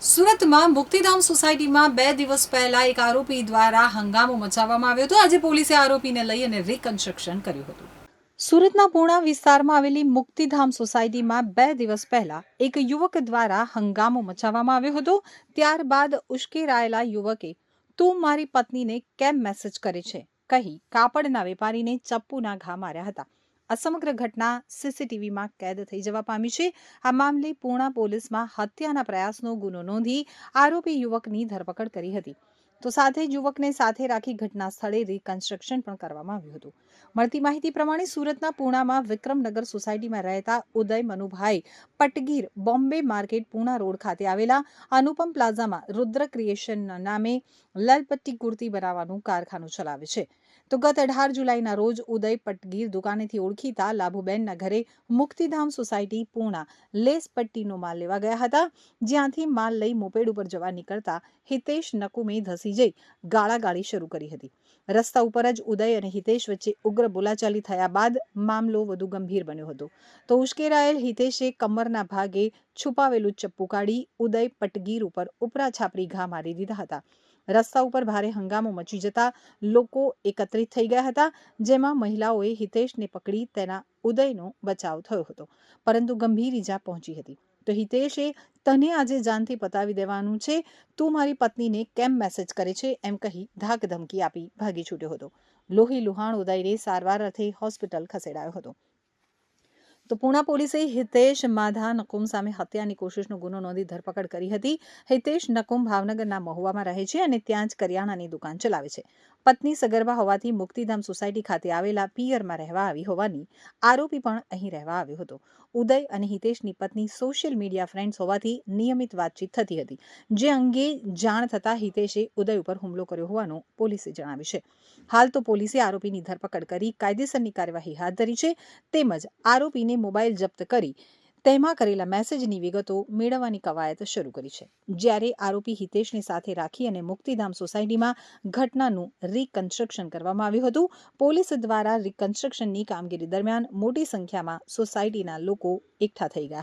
સુરતમાં મુક્તિધામ સોસાયટીમાં બે દિવસ પહેલા એક આરોપી દ્વારા હંગામો મચાવવામાં આવ્યો હતો. આજે પોલીસે આરોપીને લઈ અને રિકન્સ્ટ્રક્શન કર્યું હતું. સુરતના પૂર્ણા વિસ્તારમાં આવેલી મુક્તિધામ સોસાયટીમાં બે દિવસ પહેલા એક યુવક દ્વારા હંગામો મચાવવામાં આવ્યો હતો. ત્યારબાદ ઉશ્કેરાયેલા યુવકે, તું મારી પત્નીને કેમ મેસેજ કરે છે? કહી કાપડના વેપારીને ચપ્પુના ઘા માર્યા હતા. આ સમગ્ર ઘટના સીસીટીવીમાં કેદ થઈ જવા પામી છે. આ મામલે પૂર્ણા પોલીસમાં હત્યાના પ્રયાસનો ગુનો નોંધી આરોપી યુવકની ધરપકડ કરી હતી. તો સાથે યુવકને સાથે રાખી ઘટના સ્થળે રિકન્સ્ટ્રક્શન પણ કરવામાં આવ્યું હતું. મળતી માહિતી પ્રમાણે સુરતના પૂણામાં વિક્રમનગર સોસાયટીમાં રહેતા ઉદય મનુભાઈ પટગીર બોમ્બે માર્કેટ પૂણા રોડ ખાતે આવેલા અનુપમ પ્લાઝામાં રુદ્ર ક્રિએશનના નામે લલપટ્ટી કુર્તી બનાવવાનું કારખાનું ચલાવે છે. તો ગત અઢાર જુલાઈના રોજ ઉદય પટગીર દુકાનેથી ઓળખીતા લાભુબેનના ઘરે મુક્તિધામ સોસાયટી પૂણા લેસ પટ્ટીનો માલ લેવા ગયા હતા. જ્યાંથી માલ લઈ મોપેડ ઉપર જવા નીકળતા હિતેશ નકુમે ધસી જઈ ગાળાગાળી શરૂ કરી હતી. રસ્તા ઉપર જ ઉદય અને હિતેશ વચ્ચે ઉગ્ર બોલાચાલી થયા બાદ મામલો વધુ ગંભીર બન્યો હતો. તો ઉશ્કેરાયેલ હિતેશે કમરના ભાગે છુપાવેલું ચપ્પુ કાઢી ઉદય પટગીર ઉપર ઉપરા છાપરી ઘા મારી દીધા હતા. રસ્તા ઉપર ભારે હંગામો મચી જતા લોકો એકત્રિત થઈ ગયા હતા, જેમાં મહિલાઓએ હિતેશને પકડી તેના ઉદયનો બચાવ થયો હતો. પરંતુ ગંભીર ઈજા પહોંચી હતી. તો હિતેશે તને આજે જાનથી પતાવી દેવાનું છે. તું મારી પત્નીને કેમ મેસેજ કરે છે? એમ કહી ધાક ધમકી આપી. ભાગી છૂટ્યો હતો. લોહી લુહાણ ઉદયને સારવાર અર્થે હોસ્પિટલ ખસેડાયો હતો. તો પૂણા પોલીસે હિતેશ માધા નકુમ સામે હત્યાની કોશિશનો ગુનો નોંધી ધરપકડ કરી હતી. હિતેશ નકુમ ભાવનગરના મહુવામાં રહે છે અને ત્યાં જ કરિયાણાની દુકાન ચલાવે છે. પત્ની સગર્ભા હોવાથી મુક્તિધામ સોસાયટી ખાતે આવેલા પિયરમાં રહેવા આવી હોવાની આરોપી પણ અહીં રહેવા આવ્યો હતો. ઉદય અને હિતેશની પત્ની સોશિયલ મીડિયા ફ્રેન્ડ્સ હોવાથી નિયમિત વાતચીત થતી હતી. જે અંગે જાણ થતાં હિતેશે ઉદય ઉપર હુમલો કર્યો હોવાનું પોલીસે જણાવ્યું છે. હાલ તો પોલીસે આરોપીની ધરપકડ કરી કાયદેસરની કાર્યવાહી હાથ ધરી છે. તેમજ આરોપીને મોબાઈલ જપ્ત કરી તેમાં કરેલા મેસેજની વિગતો મેળવવાની કવાયત શરૂ કરી છે. જ્યારે આરોપી હિતેશને સાથે રાખી અને મુક્તિધામ સોસાયટીમાં ઘટનાનું રિકન્સ્ટ્રક્શન કરવામાં આવ્યું હતું, પોલીસ દ્વારા રિકન્સ્ટ્રક્શનની કામગીરી દરમિયાન મોટી સંખ્યામાં સોસાયટીના લોકો એકઠા થઈ ગયા